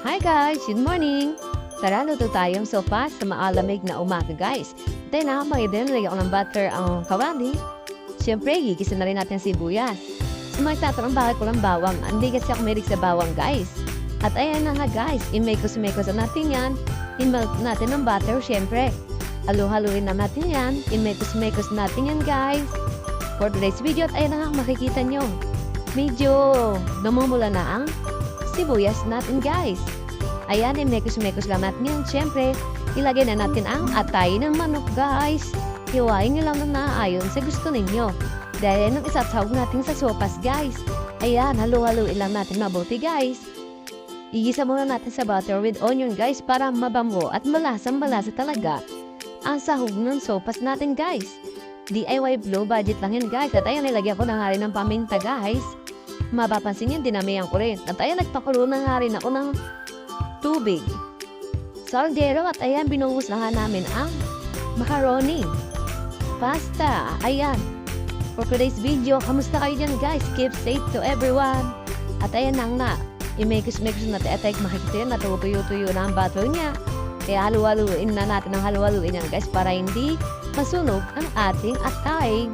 Hi guys! Good morning! Tara, luto tayong sopa sa maalamig na umaga guys. Then na, magiging lagyan ko ng butter ang kawali. Siyempre, gigisa na rin natin sibuyas. Sa mga tatanong bakit ko ng bawang, hindi kasi ako mahilig sa bawang guys. At ayan na nga guys, imekos-mekos na natin yan. Inmelt natin ng butter, siyempre. Halo-haluin na natin yan. Imekos-mekos natin yan guys. For today's video, at ayan na nga makikita nyo. Medyo namumula na ang sibuyas natin guys. Ayan, imekos-mekos lang natin yan. Siyempre, ilagay na natin ang atay ng manok guys. Hiwain nyo lang na naayon sa gusto ninyo. Dahil yan ang isasawag natin sa sopas guys. Ayan, halo-haluin lang natin mabuti guys. Igisa muna natin sa butter with onion guys para mabango at malasang malasa talaga ang sahog ng sopas natin guys. DIY low budget lang yan guys. At ayan, nilagyan ko na nga rin ng paminta guys. Mapapansin yun, dinamihan ko rin. At ayan, nagpakulo na nga rin ako ng tubig. Saldero at ayan, nga namin ang macaroni. Pasta, ayan. For today's video, kamusta kayo dyan guys? Keep safe to everyone. At ayan na nga, imekos-mekos na tayo makikita yan, natutuyo-tuyo na ang butter niya. Kaya halu-haluin na natin ang halu-haluin yan guys para hindi masunog ang ating atay.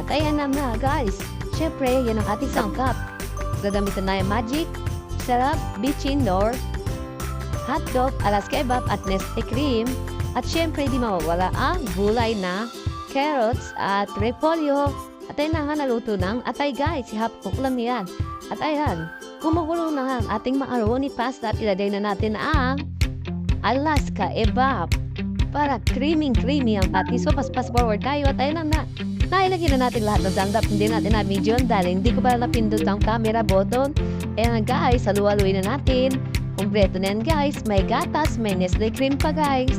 At ayan na nga guys, syempre yan ang ating sangkap. Gagamitan na yung magic, sarap, bitchin, nor, hotdog, alas kebab at Nestle cream. At syempre di mawawala ang gulay na carrots at repolyo. At ayan na nga naluto ng atay guys, ihapok lang yan. At ayan, kumukulo na nga ang ating macaroni pasta at ilagay na natin ang Alaska Ebab para creamy-creamy ang ating so pas-pas forward tayo at ayun na na nailagay na natin lahat ng sangkap hindi natin na video dahil hindi ko pa napindot ang camera button? Ayan na guys halu-haluin na natin. Kumpleto na yan guys. May gatas may Nestle cream pa guys.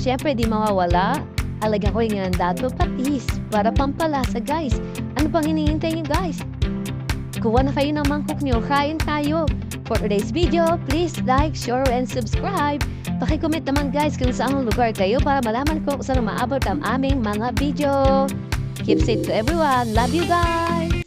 Syempre di mawawala. Alagyan ko yung dato patis para pampalasa guys. Ano pang hinihintay niyo guys? Kuha na kayo ng mangkok niyo. Kain tayo. For today's video, please like, share, and subscribe. Pakicomment naman guys kung saan lugar kayo para malaman ko kung saan maabot ang aming mga video. Keep safe to everyone. Love you guys!